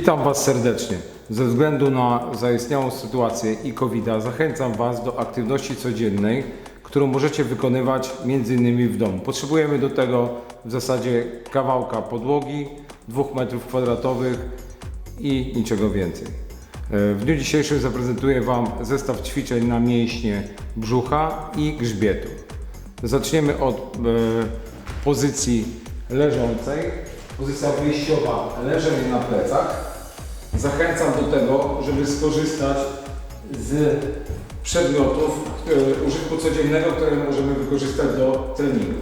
Witam Was serdecznie. Ze względu na zaistniałą sytuację i covid zachęcam Was do aktywności codziennej, którą możecie wykonywać m.in. w domu. Potrzebujemy do tego w zasadzie kawałka podłogi, 2 m2 i niczego więcej. E, W dniu dzisiejszym zaprezentuję Wam zestaw ćwiczeń na mięśnie brzucha i grzbietu. Zaczniemy od e, pozycji leżącej. Pozycja wyjściowa, leżenie na plecach. Zachęcam do tego, żeby skorzystać z przedmiotów użytku codziennego, które możemy wykorzystać do treningu.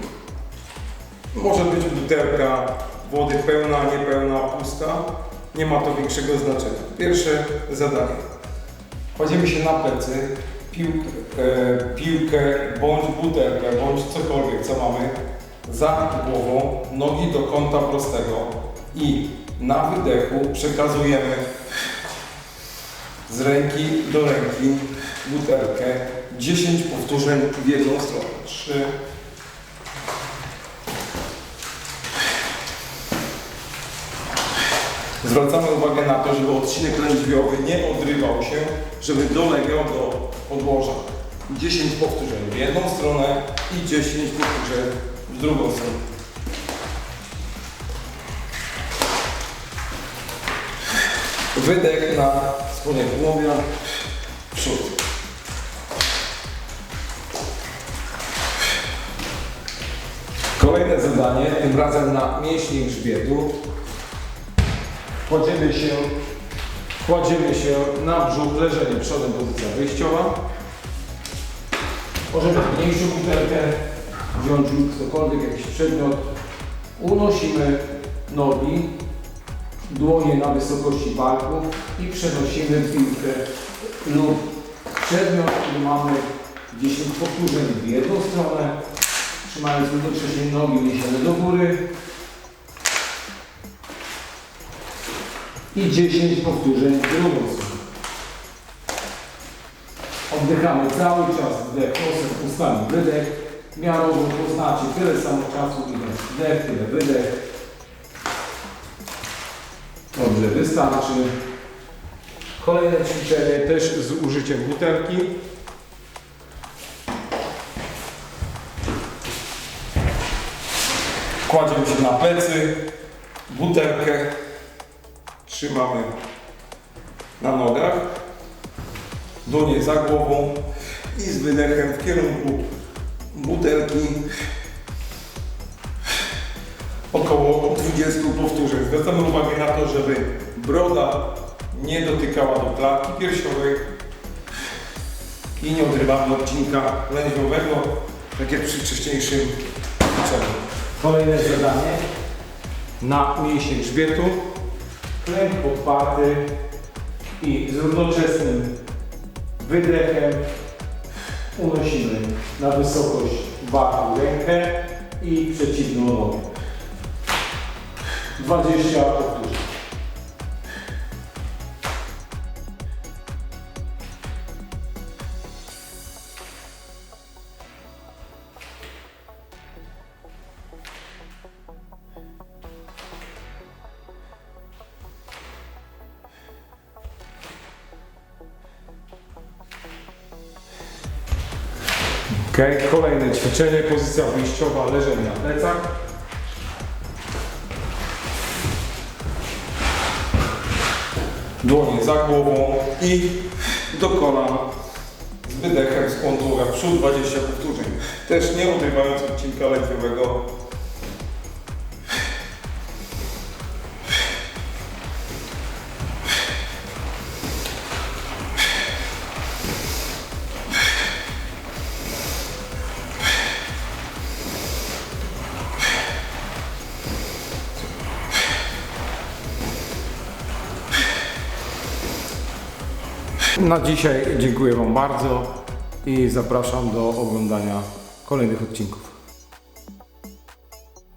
Może być butelka wody pełna, niepełna, pusta. Nie ma to większego znaczenia. Pierwsze zadanie. Kładziemy się na plecy, piłkę, e, piłkę bądź butelkę, bądź cokolwiek, co mamy, za głową, nogi do kąta prostego i na wydechu przekazujemy z ręki do ręki butelkę 10 powtórzeń w jedną stronę. 3, Zwracamy uwagę na to, żeby odcinek lędźwiowy nie odrywał się, żeby dolegał do podłoża. 10 powtórzeń w jedną stronę i 10 powtórzeń w drugą stronę. Wydech na spodnie tułowia, przód. Kolejne zadanie, tym razem na mięśnie grzbietu. Kładziemy się, kładziemy się na brzuch, leżenie przodem, pozycja wyjściowa. Możemy mniejszą butelkę wziąć lub cokolwiek, jakiś przedmiot. Unosimy nogi, dłonie na wysokości barków i przenosimy piłkę lub przedmiot, który mamy 10 powtórzeń w jedną stronę, trzymając jednocześnie nogi uniesione do góry i 10 powtórzeń w drugą stronę. Oddychamy cały czas wdech, nosem, ustami, wydech. Miarowo to znaczy tyle samo czasu, ile wdech, tyle wydech. Dobrze, wystarczy. Kolejne ćwiczenie też z użyciem butelki. Kładziemy się na plecy, butelkę trzymamy na nogach, dłonie za głową i z wydechem w kierunku butelki około 20 powtórzeń. Zwracamy uwagę na to, żeby broda nie dotykała do klatki piersiowej i nie odrywamy odcinka lędźwiowego, tak jak przy wcześniejszym ćwiczeniu. Kolejne zadanie na mięśnie grzbietu. Klęk podparty i z równoczesnym wydechem unosimy na wysokość barku rękę i przeciwną nogę. 20 powtórzeń. Kolejne ćwiczenie, pozycja wyjściowa, leżenie na plecach. dłonie za głową i do kolan z wydechem z kontura w przód 20 powtórzeń. Też nie odrywając odcinka lędźwiowego. Na dzisiaj dziękuję Wam bardzo i zapraszam do oglądania kolejnych odcinków.